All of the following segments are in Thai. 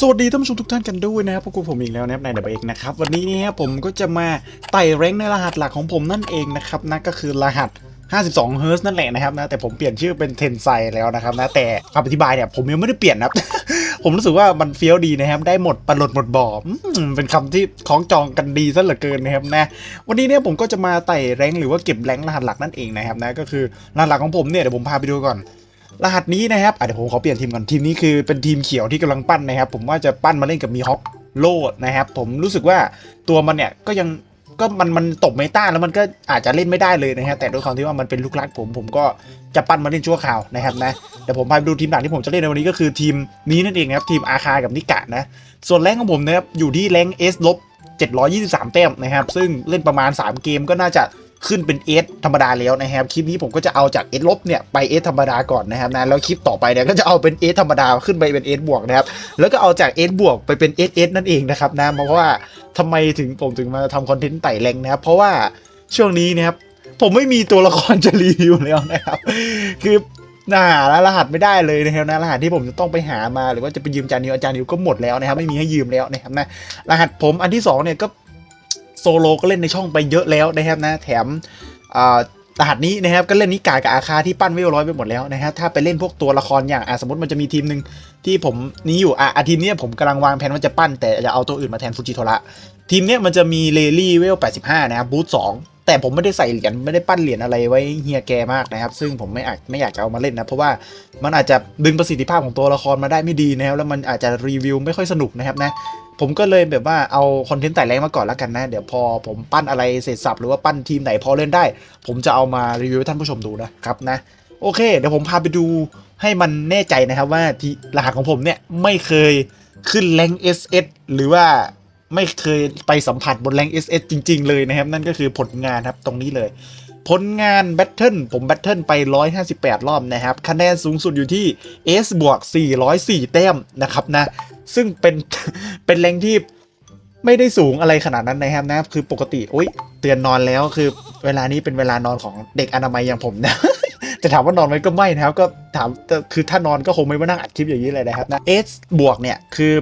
สวัสดีท่านผู้ชมทุกท่านกันด้วยนะครับพวกผมอีกแล้วนะครับในเดบเอกนะครับวันนี้เนี่ยผมก็จะมาไต่แรงในรหัสหลักของผมนั่นเองนะครับนั่นก็คือรหัส 52 เฮิร์นั่นแหละนะครับนะแต่ผมเปลี่ยนชื่อเป็นเทนไซแล้วนะครับนะแต่คำอธิบายเนี่ยผมยังไม่ได้เปลี่ยนนะครับ ผมรู้สึกว่ามันเฟี้ยวดีนะครับได้หมดปลดหมดบ่อมเป็นคำที่คล้องจองกันดีซะเหลือเกินนะครับนะวันนี้เนี่ยผมก็จะมาไต่แรงหรือว่าเก็บแรงรหัสหลักนั่นเองนะครับนะก็คือรหัสหลักของผมเนี่ยเดี๋ยวผมพาไปดูก่อน รหัสนี้นะครับเดี๋ยวผมขอเปลี่ยนทีมก่อนทีมนี้คือเป็นทีมเขียวที่กำลังปั้นนะครับ ผมว่าจะปั้นมาเล่นกับมีฮอคโลดนะครับ ผมรู้สึกว่าตัวมันเนี่ยก็ยังก็มันมันตกเมตาแล้วมันก็อาจจะเล่นไม่ได้เลยนะครับแต่ด้วยความที่ว่ามันเป็นลูกรักผมผมก็จะปั้นมาเล่นชั่วคราวนะครับนะเดี๋ยวผมพาไปดูทีมหลักที่ผมจะเล่นในวันนี้ก็คือทีมนี้นั่นเองนะครับทีมอาคากับนิกะนะส่วนแรงของผมนะครับอยู่ที่แรงเอสลบ723 แต้มนะครับซึ่งเล่นประมาณ 3 เกมก็น่าจะ ขึ้นเป็นเอสธรรมดาแล้วนะครับคลิปนี้ผมก็จะเอาจากเอสลบเนี่ยไปเอสธรรมดาก่อนนะครับนะแล้วคลิปต่อไปเนี่ยก็จะเอาเป็นเอสธรรมดาขึ้นไปเป็นเอสบวกนะครับแล้วก็เอาจากเอสบวกไปเป็นเอสเอสนั่นเองนะครับนะเพราะว่าทำไมถึงผมถึงมาทำคอนเทนต์ไต่แรงนะครับเพราะว่าช่วงนี้นะครับผมไม่มีตัวละครจะรีวิวแล้วนะครับคือหาแล้วรหัสไม่ได้เลยนะครับนะรหัสที่ผมจะต้องไปหามาหรือว่าจะไปยืมจานิวอาจารย์นิวก็หมดแล้วนะครับไม่มีให้ยืมแล้วนะครับนะรหัสผมอันที่สองเนี่ยก็ โซโลก็เล่นในช่องไปเยอะแล้วนะครับนะแถมอ่ารหัสนี้นะครับก็เล่นนิกากับอาคาที่ปั้นเวลร้อยไปหมดแล้วนะครับถ้าไปเล่นพวกตัวละครอย่างสมมติมันจะมีทีมหนึ่งที่ผมนี้อยู่อะทีมนี้ผมกำลังวางแผนว่าจะปั้นแต่จะเอาตัวอื่นมาแทนฟูจิโทระทีมเนี้ยมันจะมีเลลี่เวล 85 นะครับบูทสองแต่ผมไม่ได้ใส่เหรียญไม่ได้ปั้นเหรียญอะไรไว้เฮียแกมากนะครับ ซึ่งผมไม่อาจไม่อยากจะเอามาเล่นนะ เพราะว่ามันอาจจะดึงประสิทธิภาพของตัวละครมาได้ไม่ดีนะครับแล้วมันอาจจะรีวิวไม่ค่อยสนุกนะครับนะ ผมก็เลยแบบว่าเอาคอนเทนต์ไต่แรงมาก่อนแล้วกันนะ เดี๋ยวพอผมปั้นอะไรเสร็จสับหรือว่าปั้นทีมไหนพอเล่นได้ ผมจะเอามารีวิวให้ท่านผู้ชมดูนะครับนะ โอเค เดี๋ยวผมพาไปดูให้มันแน่ใจนะครับว่าที่รหัสของผมเนี่ยไม่เคยขึ้นแรง SS หรือว่าไม่เคยไปสัมผัสบนแรง SS จริง ๆ เลยนะครับ นั่นก็คือผลงานครับตรงนี้เลย ผลงานแบทเทิลผมแบทเทิลไป 158 รอบนะครับ คะแนนสูงสุดอยู่ที่ S บวก404 แต้มนะครับนะ ซึ่งเป็น เป็นแรงที่ไม่ได้สูงอะไรขนาดนั้นนะครับนะคือปกติโอ๊ยเตือนนอนแล้วคือเวลานี้เป็นเวลานอนของเด็กอนามัยอย่างผมนะจะถามว่านอนไหมก็ไม่นะครับก็ถามแต่คือถ้านอนก็คงไม่มานั่งอัดคลิปอย่างนี้เลยนะครับนะ S บวกเนี่ยคือ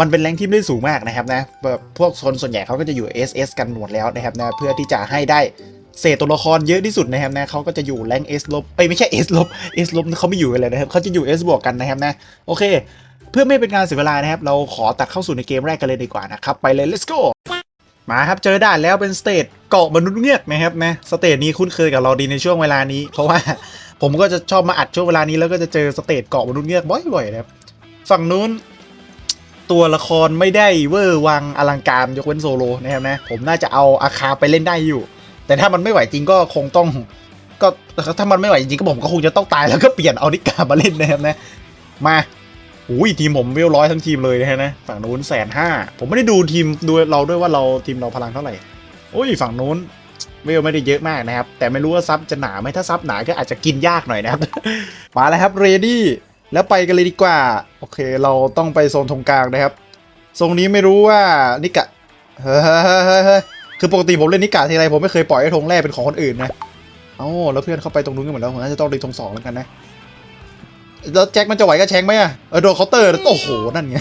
มันเป็นแรงที่ไม่ได้สูงมากนะครับนะแบบพวกคนส่วนใหญ่เขาก็จะอยู่ SS กันหมดแล้วนะครับนะเพื่อที่จะให้ได้เศษตัวละครเยอะที่สุดนะครับนะเขาก็จะอยู่แรง S ลบเอ้ยไม่ใช่ S ลบ S ลบเขาไม่อยู่เลยนะครับเขาจะอยู่ S บวกกันนะครับนะโอเค เพื่อไม่เป็นการเสียเวลานะครับ เราขอตัดเข้าสู่ในเกมแรกกันเลยดีกว่านะครับ ไปเลย let's go มาครับเจอด่านแล้วเป็นสเตจเกาะมนุษย์เงือกนะครับนะสเตจนี้คุ้นเคยกับเราดีในช่วงเวลานี้ เพราะว่าผมก็จะชอบมาอัดช่วงเวลานี้แล้วก็จะเจอสเตจเกาะมนุษย์เงือกบ่อยๆนะครับฝั่งนู้นตัวละครไม่ได้เวอร์วังอลังการยกเว้นโซโลนะครับนะผมน่าจะเอาอาคาไปเล่นได้อยู่ แต่ถ้ามันไม่ไหวจริงก็คงต้อง ก็ถ้ามันไม่ไหวจริงก็ผมก็คงจะต้องตายแล้วก็เปลี่ยนเอานิกามาเล่นนะครับนะมา อุ้ยทีมผมเวลร้อยทั้งทีมเลยนะฮะนะฝั่งนู้นแสนห้าผมไม่ได้ดูทีมดูเราด้วยว่าเราทีมเราพลังเท่าไหร่โอ้ยฝั่งนู้นเวลไม่ได้เยอะมากนะครับ แต่ไม่รู้ว่าซับจะหนาไหมถ้าซับหนาก็อาจจะกินยากหน่อยนะครับ มาแล้วครับเรดี้แล้วไปกันเลยดีกว่า โอเค เราต้องไปโซนตรงกลางนะครับทรงนี้ไม่รู้ว่านิกะเฮ้ยคือปกติผมเล่นนิกะทีไรผมไม่เคยปล่อยให้ธงแรกเป็นของคนอื่นนะเอ้าแล้วเพื่อนเข้าไปตรงนู้นกันหมดแล้วผมน่าจะต้องเล่นธงสองแล้วกันนะ แล้วแจ็คมันจะไหวก็แชงไหมอะเออโดนเคาน์เตอร์โอ้โหนั่นไง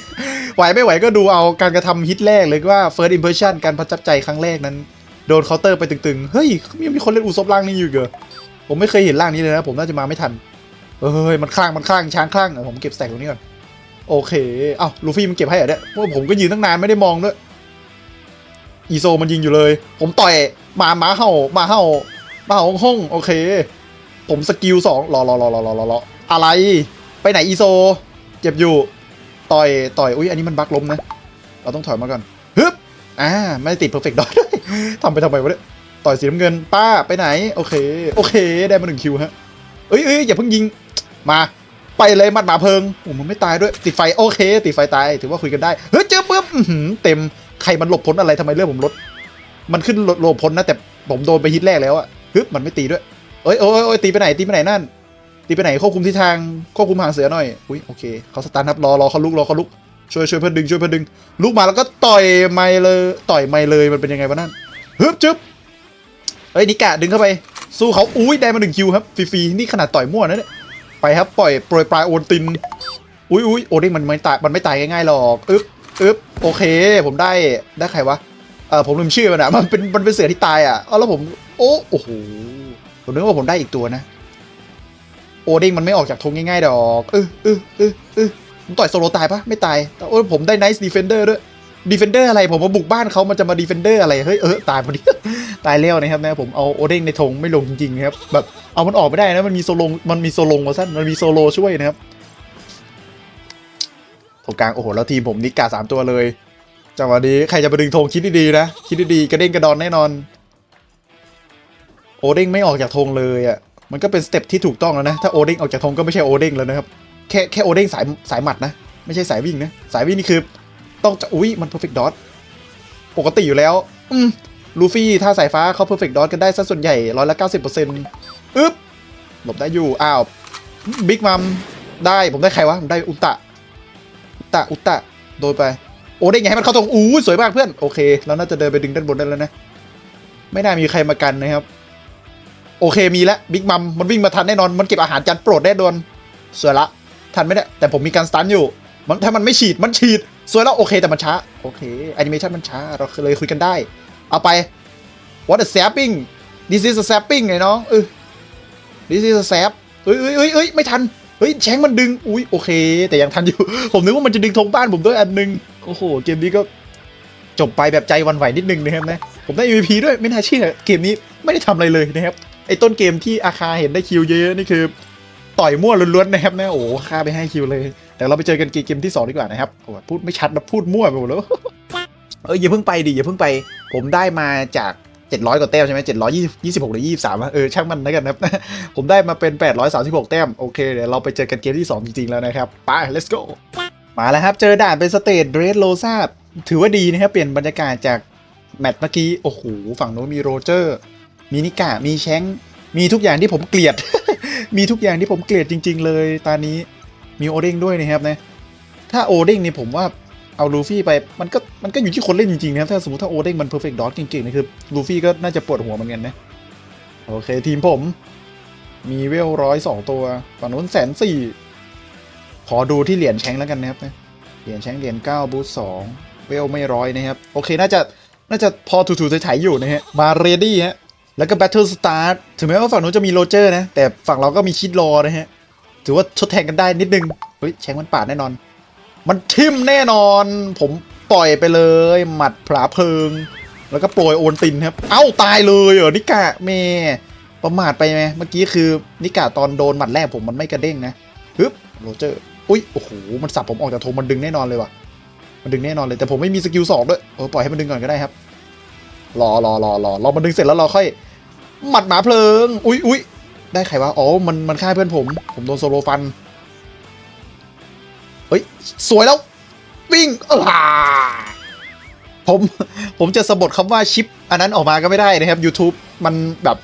ไหวไม่ไหวก็ดูเอาการกระทำฮิตแรกเลยว่า first impression การประทับใจครั้งแรกนั้น โดนเคาน์เตอร์ไปตึงๆ เฮ้ยยังมีคนเล่นอูซบล่างนี้อยู่เหรอผมไม่เคยเห็นล่างนี้เลยนะ ผมน่าจะมาไม่ทันเฮ้ยมันคลั่งมันคลั่งช้างคลั่งเดี๋ยวผมเก็บสแต็กตรงนี้ก่อนโอเคเอ้าลูฟี่มันเก็บให้เหรอเนี่ยเพราะผมก็ยืนตั้งนานไม่ได้มองด้วยอีโซมันยิงอยู่เลย ผมต่อยหมาหมาเห่าหมาเห่าหมาเห่าห้องโอเค ผมสกิลสองรอรอรอรอรอรอร อะไร ไปไหนอีโซ เจ็บอยู่ ต่อย ต่อย อุ้ย อันนี้มันบักล้มนะ เราต้องถอยมาก่อนฮึบ อ่า ไม่ติดเพอร์เฟกต์ดอยทำไปทำไมวะเนี่ย ต่อยสีน้ำเงิน ป้า ไปไหน โอเค โอเค ได้มาหนึ่งคิวฮะ เอ้ยเอ้ยอย่าเพิ่งยิง มา ไปเลยมัดหมาเพิงโอ้มันไม่ตายด้วย ติดไฟ โอเค ติดไฟตาย ถือว่าคุยกันได้ เฮ้ย เจอปุ๊บเต็ม ใครมันหลบพ้นอะไรทำไมเลือดผมลด มันขึ้นหลบพ้นนะ แต่ผมโดนไปฮิตแรกแล้วอะฮึบ มันไม่ตีด้วยเอ้ยโอ้ยโอ้ยตีไปไหน ตีไปไหนนั่น ตีไปไหนควบคุมทิศทางควบคุมหางเสือหน่อยอุ้ยโอเคเขาสตาร์ทครับรอรอเขาลุกรอเขาลุกช่วยช่วยเพื่อนดึงช่วยเพื่อนดึงลุกมาแล้วก็ต่อยไม่เลยต่อยไม่เลยมันเป็นยังไงวะนั่นฮึบจึ๊บเฮ้ยนิกะดึงเข้าไป สู้เขาอุ้ยได้มาหนึ่งคิวครับฟรีๆนี่ขนาดต่อยมั่วนะเนี่ยไปครับปล่อยโปรยปลายโอนตินอุ้ยอุ้ยโอเด้งมันไม่ตายมันไม่ตายง่ายๆหรอกอึ๊บอึ๊บโอเค ผมได้ได้ใครวะเออผมลืมชื่อมันอะมันเป็นมันเป็นเสือที่ตายอะเอาแล้วผมโอ้โอ้โหผมนึกว่าผมได้อีกตัวนะ โอเด้งมันไม่ออกจากธงง่ายๆดอกเออเออเออเออผมต่อยโซโลตายปะไม่ตายแต่โอ้ยผมได้ Nice Defender ด้วย Defender อะไรผมมาบุกบ้านเขามันจะมา Defender อะไรเฮ้ยเออตายพอดีตายเลี้ยวนะครับนะผมเอาโอเด้งในธงไม่ลงจริงๆนะครับแบบเอามันออกไม่ได้นะมันมีโซโลมันมีโซโลมาสั้นมันมีโซโลช่วยนะครับตรงกลางโอ้โหแล้วทีมผมนิกาสามตัวเลยจังหวะนี้ใครจะมาดึงธงคิดดีๆนะคิดดีๆกระเด้งกระดอนแน่นอน โอเด้งไม่ออกจากธงเลยอะ มันก็เป็นสเต็ปที่ถูกต้องแล้วนะ ถ้าโอเด้งออกจากธงก็ไม่ใช่โอเด้งแล้วนะครับ แค่แค่โอเด้งสายสายหมัดนะ ไม่ใช่สายวิ่งนะ สายวิ่งนี่คือ ต้องจะอุ้ยมัน perfect dot ปกติอยู่แล้ว อืมลูฟี่ถ้าสายฟ้าเขา perfect dot กันได้ซะส่วนใหญ่ร้อยละเก้าสิบเปอร์เซ็นต์อึ๊บหลบได้อยู่ อ้าวบิ๊กมัมได้ผมได้ใครวะผมได้อุตตะอุตตะอุตตะโดนไป โอ้ได้งไงให้มันเข้าตรงอู้สวยมากเพื่อนโอเคแล้วน่าจะเดินไปดึงด้านบนได้แล้วนะไม่น่ามีใครมากันนะครับ โอเคมีแล้วบิ๊กมัมมันวิ่งมาทันแน่นอนมันเก็บอาหารจานโปรดแน่นอนสวยละ ทันไมเนี่ยแต่ผมมีการสตันอยู่ มันถ้ามันไม่ฉีดมันฉีด สวยแล้วโอเคแต่มันช้า โอเคแอนิเมชันมันช้า เราเลยคุยกันได้ เอาไป what a sapping this is a sapping ไงน้องเออ this is a sap เอ้ยเอ้ยเอ้ยเอ้ยไม่ทันเฮ้ยแชงมันดึงอุ้ยโอเค แต่ยังทันอยู่ ผมนึกว่ามันจะดึงธงบ้านผมด้วยอันนึงโอ้โหเกมนี้ก็จบไปแบบใจวันไหวนิดนึงนะครับนะผมได้ MVP ด้วยไม่น่าเชื่อเกมนี้ไม่ได้ทำอะไรเลยนะครับ อ้ต้นเกมที่อาคาเห็นได้คิวเยอะๆนี่คือต่อยมั่วล้วนๆนะครับนะโอ้ค่าไปให้คิวเลย แต่เราไปเจอกันเกมที่สองดีกว่านะครับโอ้พูดไม่ชัดนะพูดมั่วไปหมดแล้วเอออย่าเพิ่งไปดิอย่าเพิ่งไป ผมได้มาจาก 700 กว่าแต้มใช่ไหม726หรือ23วะเออช่างมันแล้วกันนะครับ ผมได้มาเป็น 836 แต้มโอเคเดี๋ยวเราไปเจอกันเกมที่ 2 จริงๆแล้วนะครับไป let's go มาแล้วครับ เจอด่านเป็นสเตทเรดโลซาถือว่าดีนะครับเปลี่ยนบรรยากาศจากแมตช์เมื่อกี้โอ้โหฝั่งโน้นมีโรเจอร์ มีนิกามีแชงมีทุกอย่างที่ผมเกลียด มีทุกอย่างที่ผมเกลียดจริง ๆ เลยตอนนี้มีโอเด้งด้วยนะครับนะถ้าโอเด้งนี่ผมว่าเอาลูฟี่ไปมันก็มันก็อยู่ที่คนเล่นจริงๆนะครับถ้าสมมติถ้าโอเด้งมันเพอร์เฟกต์ดอทจริงๆนี่คือลูฟี่ก็น่าจะปวดหัวเหมือนกันนะโอเคทีมผม มีเวลร้อยสองตัวฝั่งนู้นแสนสี่ขอดูที่เหรียญแชงแล้วกันนะครับนะเหรียญแชงเหรียญเก้าบูสสองเวลไม่ร้อยนะครับ โอเคน่าจะน่าจะพอถูๆถ่ายอยู่นะฮะมาเรดี้ฮะ แล้วก็ Battle Start ถึงแม้ว่าฝั่งนู้นจะมีโรเจอร์นะ แต่ฝั่งเราก็มีคิดรอนะฮะ ถือว่าทดแทนกันได้นิดนึง เฮ้ยแชงมันปาดแน่นอน มันทิมแน่นอน ผมปล่อยไปเลย หมัดผลาเพลิง แล้วก็โปรยโอนตินครับ เอ้าตายเลยเหรอนิกะเมประมาทไปไหมเมื่อกี้คือนิกะตอนโดนหมัดแรกผมมันไม่กระเด้งนะฮึบโรเจอร์ อุ้ยโอ้โหมันสับผมออกจากธงมันดึงแน่นอนเลยว่ะ มันดึงแน่นอนเลยแต่ผมไม่มีสกิลสองด้วยเออปล่อยให้มันดึงก่อนก็ได้ครับ รอรอรอรอรอมันดึงเสร็จแล้วเราค่อย หมัดหมาเพลิง อุ้ยอุ้ยได้ใครวะ อ๋อ มัน มันฆ่าเพื่อนผม ผมโดนโซโลฟัน เฮ้ย สวยแล้ว วิ่งเออผม ผมจะสะบดคำว่าชิป อันนั้นออกมาก็ไม่ได้นะครับ YouTube มันแบบ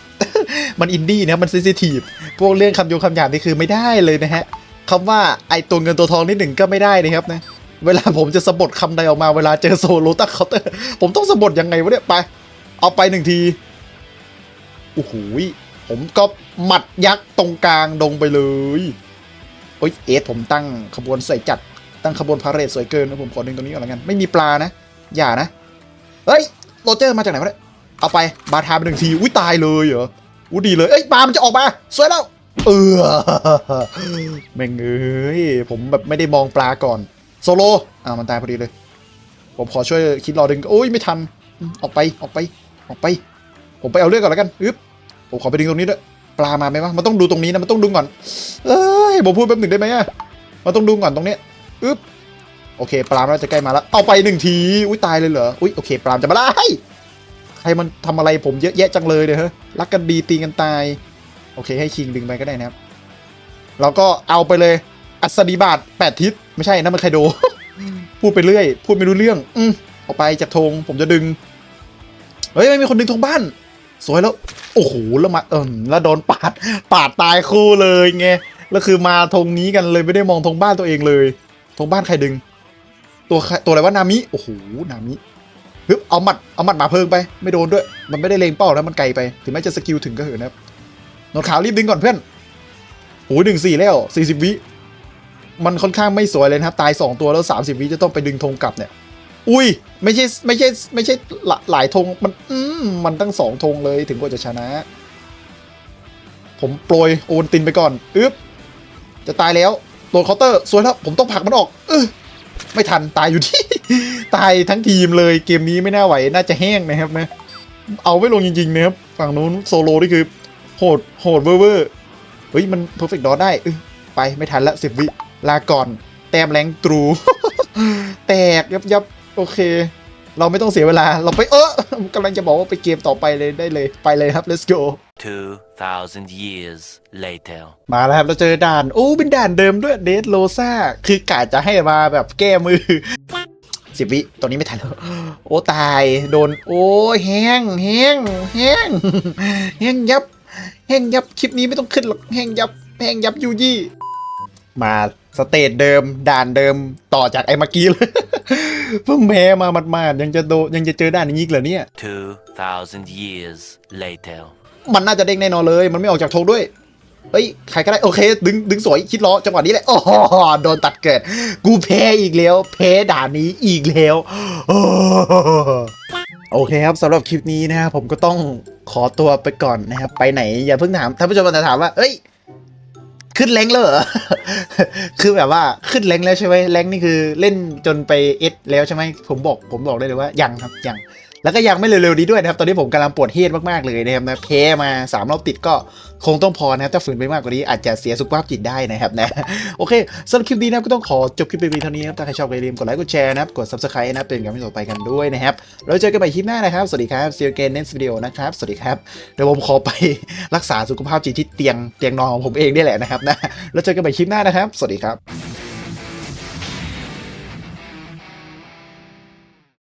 มันอินดี้นะครับมันเซนซิทีฟพวกเรื่องคำโยงคำหยาบนี่คือไม่ได้เลยนะฮะคำว่าไอตัวเงินตัวทองนิดหนึ่งก็ไม่ได้นะครับนะ เวลาผมจะสะบดคำใดออกมาเวลาเจอโซโลตัสเคาน์เตอร์ ผมต้องสะบดยังไงวะเนี่ย ไป เอาไปหนึ่งทีโอ้โหผมก็หมัดยักษ์ตรงกลางดงไปเลยโอ้ยเอสผมตั้งขบวนใส่จัด ตั้งขบวนพาเรดสวยเกินนะผมขอดึงตรงนี้ก่อนล้วกัน ไม่มีปลานะ อย่านะ เฮ้ยโรเจอร์มาจากไหนวะเนี่ยเอาไปบาทาไปหนึ่งที อุ้ยตายเลยเหรออุ้ยดีเลย เอ้ยปลามันจะออกมา สวยแล้ว เออแม่งเอ้ยผมแบบไม่ได้มองปลาก่อน โซโลอ่ามันตายพอดีเลย ผมขอช่วยคิดรอดึง โอ้ยไม่ทัน ออกไปออกไป ออกไป ผมไปเอาเรื่องก่อนแล้วกันอึ๊บผมขอไปดึงตรงนี้ด้วยปลามาไหมวะมันต้องดูตรงนี้นะมันต้องดูก่อน เอ้ยผมพูดแป๊บหนึ่งได้ไหมอะมันต้องดูก่อนตรงเนี้ยอึ๊บโอเค ปลามันน่าจะใกล้มาแล้วเอาไปหนึ่งทีอุ้ยตายเลยเหรออุ้ยโอเค ปลามจะมาไล่ใครมันทำอะไรผมเยอะแยะจังเลยเนี่ยเฮ้ยรักกันดีตีกันตาย โอเค ให้คิงดึงไปก็ได้นะครับแล้วก็เอาไปเลยอัศดีบาทแปดทิศไม่ใช่นะมันไคโดพูดไปเรื่อย พูดไม่รู้เรื่อง อืมออกไปจากธงผมจะดึง เฮ้ยไม่มีคนดึงธงบ้าน สวยแล้ว โอ้โหแล้วมาเอิมแล้วโดนปาดปาดตายคู่เลยไงแล้วคือมาธงนี้กันเลยไม่ได้มองธงบ้านตัวเองเลยธงบ้านใครดึง ตัวใครตัวอะไรวะนามิโอ้โหนามิฮึบเอาหมัดเอาหมัดหมาเพิงไป ไม่โดนด้วย มันไม่ได้เลงเป้านะมันไกลไป ถึงแม้จะสกิลถึงก็เหอะนะครับนนขาวรีบดึงก่อนเพื่อนโอ้ยหนึ่งสี่แล้วสี่สิบวิมันค่อนข้างไม่สวยเลยนะครับ ตาย2ตัวแล้ว30วิจะต้องไปดึงธงกลับเนี่ย อุ้ย ไม่ใช่ไม่ใช่ไม่ใช่หลาหลายธงมันอืมมันตั้งสองธงเลยถึงกว่าจะชนะ ผมโปรยโอนตินไปก่อนอึ๊บจะตายแล้วโดนเคาน์เตอร์สวยแล้วผมต้องผลักมันออกเออไม่ทันตายอยู่ที่ ตายทั้งทีมเลยเกมนี้ไม่น่าไหวน่าจะแห้งนะครับนะ เอาไม่ลงจริงๆนะครับฝั่งนู้นโซโลนี่คือ โหดโหดเวอร์เวอร์เฮ้ยมันเพอร์เฟกต์ดอได้เออไปไม่ทันละสิบวิลาก่อน แต้มแรงตรู แตกยับยับ โอเค เราไม่ต้องเสียเวลา เราไปเออกำลังจะบอกว่าไปเกมต่อไปเลยได้เลย ไปเลยครับ let's go 2,000 years later. มาแล้วครับ เราเจอด่าน โอ้เป็นด่านเดิมด้วยเดสโลซาคือกะจะให้มาแบบแก้มือสิบวิตอนนี้ไม่ทันแล้ว โอ้ตาย โดน โอ้แห้งแห้งแห้งแห้งยับ แห้งยับ คลิปนี้ไม่ต้องขึ้นหรอก แห้งยับ แห้งยับยูยี่ มาสเตจเดิม ด่านเดิม ต่อจากไอ้เมื่อกี้เลย เพิ่งแพ้มาหมาดๆยังจะโดยังจะเจอด่านอย่างนี้อีกเหรอเนี่ย 2,000 years later. มันน่าจะเด้งแน่นอนเลย มันไม่ออกจากธงด้วยเฮ้ย ใครก็ได้โอเค ดึงดึงสวยคิดล้อจังหวะนี้แหละ โอ้โหโดนตัดเกิด กูแพ้อีกแล้ว แพ้ด่านนี้อีกแล้วโอ้โอเคครับสำหรับคลิปนี้นะครับผมก็ต้องขอตัวไปก่อนนะครับ ไปไหนอย่าเพิ่งถามท่านผู้ชมอาจจะถามว่า เอ้ย ขึ้นแรงเลยเหรอคือแบบว่าขึ้นแรงแล้วใช่ไหมแรงนี่คือเล่นจนไปเอสแล้วใช่ไหมผมบอกผมบอกได้เลยว่ายังครับยัง แล้วก็ยังไม่เร็วๆนี้ด้วยนะครับ ตอนนี้ผมกำลังปวดเฮดมากๆเลยนะครับนะแพ้มา 3 รอบติดก็คงต้องพอนะครับ ถ้าฝืนไปมากกว่านี้อาจจะเสียสุขภาพจิตได้นะครับนะ โอเคสำหรับคลิปนี้นะครับก็ต้องขอจบคลิปไปเพียงเท่านี้นะครับถ้าใครชอบก็อย่าลืมกดไลค์กดแชร์นะครับกด subscribe นะครับเป็นกำลังใจต่อไปกันด้วยนะครับเราเจอกันใหม่คลิปหน้านะครับสวัสดีครับ see you again next video นะครับสวัสดีครับเดี๋ยวผมขอไปรักษาสุขภาพจิตที่เตียงเตียงนอนของผมเองนี่แหละนะครับนะแล้วเจอกันใหม่คลิปหน้านะครับ สวัสดีครับ